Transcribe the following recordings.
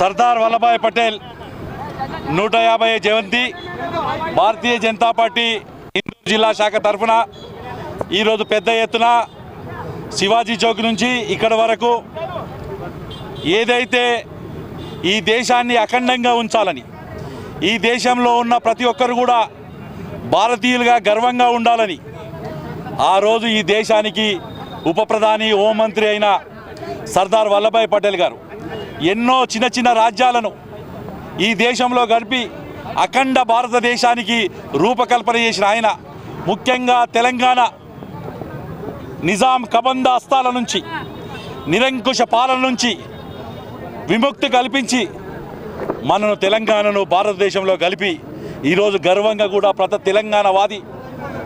సర్దార్ వల్లభాయ్ పటేల్ నూట యాభై జయంతి భారతీయ జనతా పార్టీ ఇందూరు జిల్లా శాఖ తరఫున ఈరోజు పెద్ద ఎత్తున శివాజీ చౌక్ నుంచి ఇక్కడ వరకు ఏదైతే ఈ దేశాన్ని అఖండంగా ఉంచాలని ఈ దేశంలో ఉన్న ప్రతి ఒక్కరు కూడా భారతీయులుగా గర్వంగా ఉండాలని ఆ రోజు ఈ దేశానికి ఉప ప్రధాని హోంమంత్రి అయిన సర్దార్ వల్లభాయ్ పటేల్ గారు ఎన్నో చిన్న చిన్న రాజ్యాలను ఈ దేశంలో గడిపి అఖండ భారతదేశానికి రూపకల్పన చేసిన ఆయన ముఖ్యంగా తెలంగాణ నిజాం కబంద అస్తాల నుంచి నిరంకుశ పాలన నుంచి విముక్తి కల్పించి మనను తెలంగాణను భారతదేశంలో కలిపి ఈరోజు గర్వంగా కూడా ప్రతి తెలంగాణవాది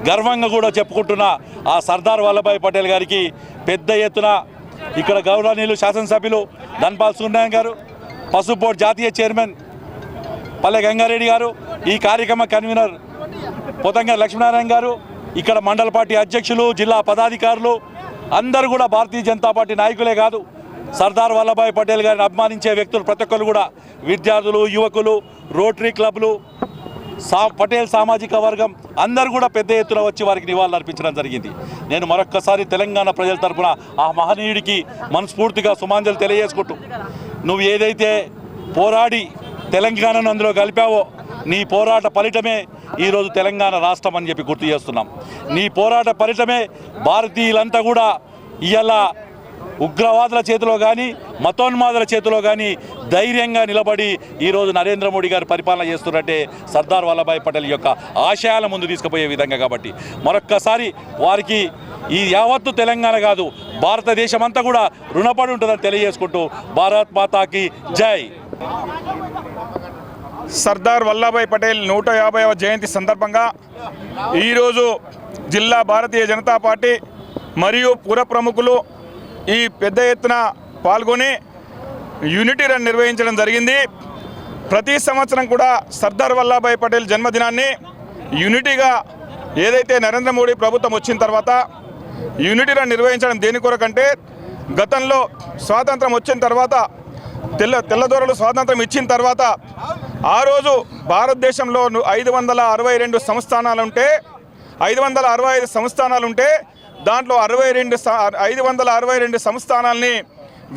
గర్వంగా కూడా చెప్పుకుంటున్న ఆ సర్దార్ వల్లభాయ్ పటేల్ గారికి పెద్ద ఎత్తున ఇక్కడ గౌరవనీయులు శాసనసభ్యులు ధన్పాల్ సూర్యనారాయణ గారు పసుపు బోర్డు జాతీయ చైర్మన్ పల్లె గంగారెడ్డి గారు ఈ కార్యక్రమ కన్వీనర్ పోతంగా లక్ష్మీనారాయణ గారు ఇక్కడ మండల పార్టీ అధ్యక్షులు జిల్లా పదాధికారులు అందరూ కూడా భారతీయ జనతా పార్టీ నాయకులే కాదు. సర్దార్ వల్లభాయ్ పటేల్ గారిని అభిమానించే వ్యక్తులు ప్రతి ఒక్కరు కూడా. విద్యార్థులు యువకులు రోటరీ క్లబ్లు సా పటేల్ సామాజిక వర్గం అందరూ కూడా పెద్ద ఎత్తున వచ్చి వారికి నివాళులు అర్పించడం జరిగింది. నేను మరొక్కసారి తెలంగాణ ప్రజల తరఫున ఆ మహనీయుడికి మనస్ఫూర్తిగా సుమాంజలు తెలియజేసుకుంటూ నువ్వు ఏదైతే పోరాడి తెలంగాణను అందులో కలిపావో నీ పోరాట ఫలితమే ఈరోజు తెలంగాణ రాష్ట్రం అని చెప్పి గుర్తు చేస్తున్నాం. నీ పోరాట ఫలితమే భారతీయులంతా కూడా ఇవాళ ఉగ్రవాదుల చేతిలో కానీ మతోన్మాదుల చేతిలో కానీ ధైర్యంగా నిలబడి ఈరోజు నరేంద్ర మోడీ గారు పరిపాలన చేస్తున్నట్టే సర్దార్ వల్లభాయ్ పటేల్ యొక్క ఆశయాల ముందు తీసుకుపోయే విధంగా కాబట్టి. మరొక్కసారి వారికి ఈ యావత్తు తెలంగాణ కాదు భారతదేశం అంతా కూడా రుణపడి ఉంటుందని తెలియజేసుకుంటూ భారత్ మాతాకి జై. సర్దార్ వల్లభాయ్ పటేల్ నూట యాభైవ జయంతి సందర్భంగా ఈరోజు జిల్లా భారతీయ జనతా పార్టీ మరియు పుర ప్రముఖులు ఈ పెద్ద ఎత్తున పాల్గొని యూనిటీ రన్ నిర్వహించడం జరిగింది. ప్రతి సంవత్సరం కూడా సర్దార్ వల్లభాయ్ పటేల్ జన్మదినాన్ని యూనిటీగా ఏదైతే నరేంద్ర మోడీ ప్రభుత్వం వచ్చిన తర్వాత యూనిటీ రన్ నిర్వహించడం దేని కొరకంటే గతంలో స్వాతంత్రం వచ్చిన తర్వాత తెల్ల తెల్లదొరలు స్వాతంత్రం ఇచ్చిన తర్వాత ఆ రోజు భారతదేశంలో ఐదు వందల అరవై రెండు సంస్థానాలు ఉంటే ఐదు వందల అరవై ఐదు సంస్థానాలు ఉంటే దాంట్లో అరవై రెండు ఐదు వందల అరవై రెండు సంస్థానాల్ని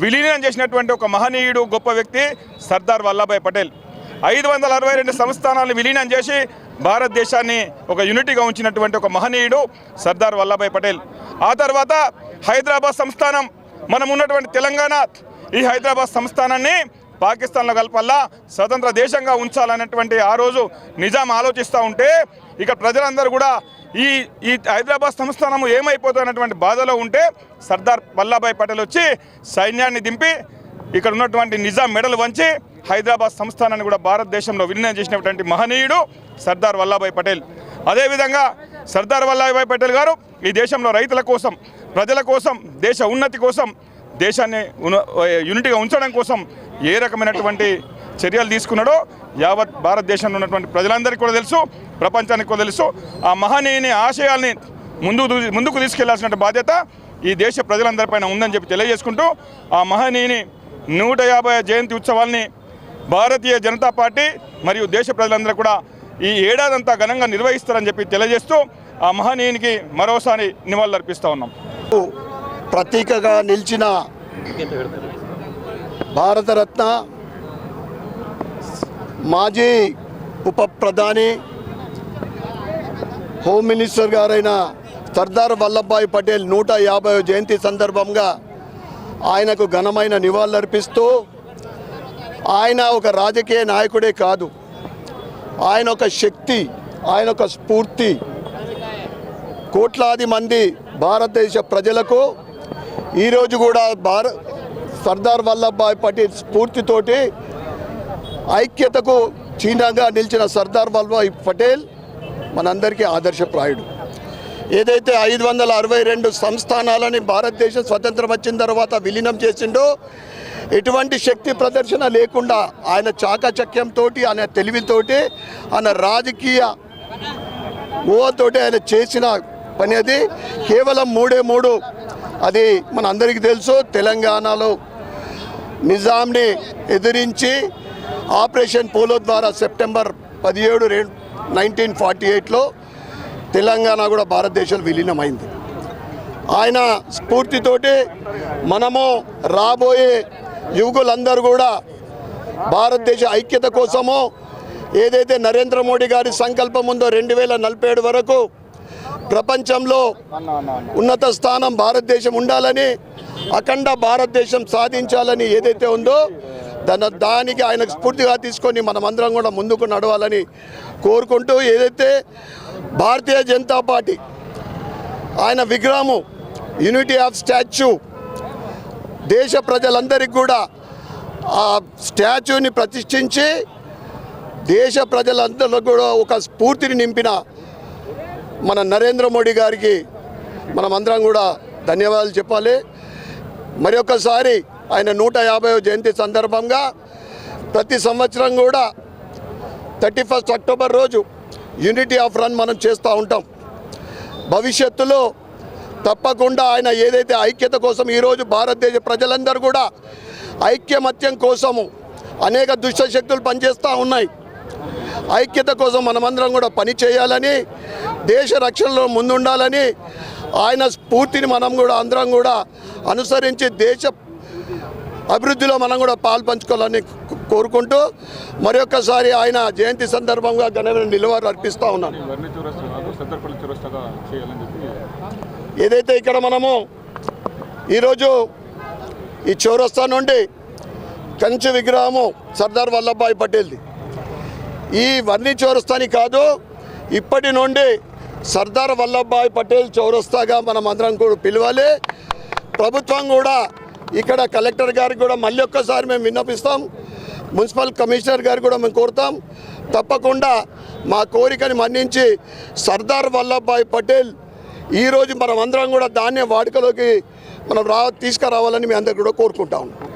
విలీనం చేసినటువంటి ఒక మహనీయుడు గొప్ప వ్యక్తి సర్దార్ వల్లభాయ్ పటేల్. ఐదు వందల అరవై రెండు సంస్థానాలను విలీనం చేసి భారతదేశాన్ని ఒక యూనిటీగా ఉంచినటువంటి ఒక మహనీయుడు సర్దార్ వల్లభాయ్ పటేల్. ఆ తర్వాత హైదరాబాద్ సంస్థానం మనం ఉన్నటువంటి తెలంగాణ ఈ హైదరాబాద్ సంస్థానాన్ని పాకిస్తాన్లో కలపల్లా స్వతంత్ర దేశంగా ఉంచాలనేటువంటి ఆ రోజు నిజాం ఆలోచిస్తూ ఉంటే ఇక ప్రజలందరూ కూడా ఈ ఈ హైదరాబాద్ సంస్థానము ఏమైపోతున్నటువంటి బాధలో ఉంటే సర్దార్ వల్లభాయ్ పటేల్ వచ్చి సైన్యాన్ని దింపి ఇక్కడ ఉన్నటువంటి నిజాం మెడలు వంచి హైదరాబాద్ సంస్థానాన్ని కూడా భారతదేశంలో విలీనం చేసినటువంటి మహనీయుడు సర్దార్ వల్లభాయ్ పటేల్. అదేవిధంగా సర్దార్ వల్లభాయ్ పటేల్ గారు ఈ దేశంలో రైతుల కోసం ప్రజల కోసం దేశ ఉన్నతి కోసం దేశాన్ని ఉన- యూనిటీగా ఉంచడం కోసం ఏ రకమైనటువంటి చర్యలు తీసుకున్నాడో యావత్ భారతదేశంలో ఉన్నటువంటి ప్రజలందరికీ కూడా తెలుసు ప్రపంచానికి కూడా తెలుసు. ఆ మహనీయుని ఆశయాల్ని ముందు ముందుకు తీసుకెళ్ళాల్సిన బాధ్యత ఈ దేశ ప్రజలందరిపైన ఉందని చెప్పి తెలియజేసుకుంటూ ఆ మహనీయుని నూట యాభై జయంతి ఉత్సవాల్ని భారతీయ జనతా పార్టీ మరియు దేశ ప్రజలందరూ కూడా ఈ ఏడాదంతా ఘనంగా నిర్వహిస్తారని చెప్పి తెలియజేస్తూ ఆ మహనీయునికి మరోసారి నివాళులర్పిస్తూ ఉన్నాం. ప్రతీకగా నిలిచిన భారతరత్న మాజీ ఉప ప్రధాని హోమ్ మినిస్టర్ గారైన సర్దార్ వల్లభాయ్ పటేల్ నూట యాభై జయంతి సందర్భంగా ఆయనకు ఘనమైన నివాళులర్పిస్తూ ఆయన ఒక రాజకీయ నాయకుడే కాదు. ఆయన ఒక శక్తి ఆయన ఒక స్ఫూర్తి. కోట్లాది మంది భారతదేశ ప్రజలకు ఈరోజు కూడా భార సర్దార్ వల్లభాయ్ పటేల్ స్ఫూర్తితోటి ఐక్యతకు చిహ్నంగా నిలిచిన సర్దార్ వల్లభాయ్ పటేల్ మనందరికీ ఆదర్శప్రాయుడు ఏదైతే ఐదు వందల అరవై రెండు సంస్థానాలని భారతదేశం స్వతంత్రం వచ్చిన తర్వాత విలీనం చేసిండో ఎటువంటి శక్తి ప్రదర్శన లేకుండా ఆయన చాకచక్యంతో ఆయన తెలివితోటి ఆయన రాజకీయ ఊహతోటి ఆయన చేసిన పని అది. కేవలం మూడే మూడు. అది మన అందరికీ తెలుసు. తెలంగాణలో నిజాంని ఎదిరించి ఆపరేషన్ పోలో ద్వారా సెప్టెంబర్ పదిహేడు రెండు నైన్టీన్ ఫార్టీ ఎయిట్లో తెలంగాణ కూడా భారతదేశంలో విలీనమైంది. ఆయన స్ఫూర్తితోటి మనము రాబోయే యువకులందరూ కూడా భారతదేశ ఐక్యత కోసము ఏదైతే నరేంద్ర మోడీ గారి సంకల్పం ఉందో రెండు వేల నలభై ఏడు వరకు ప్రపంచంలో ఉన్నత స్థానం భారతదేశం ఉండాలని అఖండ భారతదేశం సాధించాలని ఏదైతే ఉందో దాని దానికి ఆయన స్ఫూర్తిగా తీసుకొని మనమందరం కూడా ముందుకు నడవాలని కోరుకుంటూ ఏదైతే భారతీయ జనతా పార్టీ ఆయన విగ్రహము యూనిటీ ఆఫ్ స్టాచ్యూ దేశ ప్రజలందరికీ కూడా ఆ స్టాచ్యూని ప్రతిష్ఠించి దేశ ప్రజలందరిలో కూడా ఒక స్ఫూర్తిని నింపిన మన నరేంద్ర మోడీ గారికి మనమందరం కూడా ధన్యవాదాలు చెప్పాలి. మరి ఆయన నూట జయంతి సందర్భంగా ప్రతి సంవత్సరం కూడా థర్టీ ఫస్ట్ అక్టోబర్ రోజు యూనిటీ ఆఫ్ రన్ మనం చేస్తూ ఉంటాం. భవిష్యత్తులో తప్పకుండా ఆయన ఏదైతే ఐక్యత కోసం ఈరోజు భారతదేశ ప్రజలందరూ కూడా ఐక్యమత్యం కోసము అనేక దుష్ట శక్తులు పనిచేస్తూ ఉన్నాయి. ఐక్యత కోసం మనమందరం కూడా పని చేయాలని దేశ రక్షణలో ముందుండాలని ఆయన స్ఫూర్తిని మనం కూడా అందరం కూడా అనుసరించి దేశ అభివృద్ధిలో మనం కూడా పాలు పంచుకోవాలని కోరుకుంటూ మరొకసారి ఆయన జయంతి సందర్భంగా ఘనమైన నిలువారు అర్పిస్తూ ఉన్నాను ఏదైతే ఇక్కడ మనము ఈరోజు ఈ చౌరస్తా నుండి కంచి విగ్రహము సర్దార్ వల్లభాయ్ పటేల్ది. ఈ వర్ణి చౌరస్తాని కాదు ఇప్పటి నుండి సర్దార్ వల్లభాయ్ పటేల్ చౌరస్తాగా మనం అందరం కూడా పిలవాలి. ప్రభుత్వం కూడా ఇక్కడ కలెక్టర్ గారికి కూడా మళ్ళీ ఒక్కసారి మేము విన్నపిస్తాం. మున్సిపల్ కమిషనర్ గారు కూడా మేము కోరుతాం. తప్పకుండా మా కోరికని మన్నించి సర్దార్ వల్లభాయ్ పటేల్ ఈరోజు మనం అందరం కూడా దాన్నే వాడుకలోకి మనం రా తీసుకురావాలని మీ అందరు కూడా కోరుకుంటా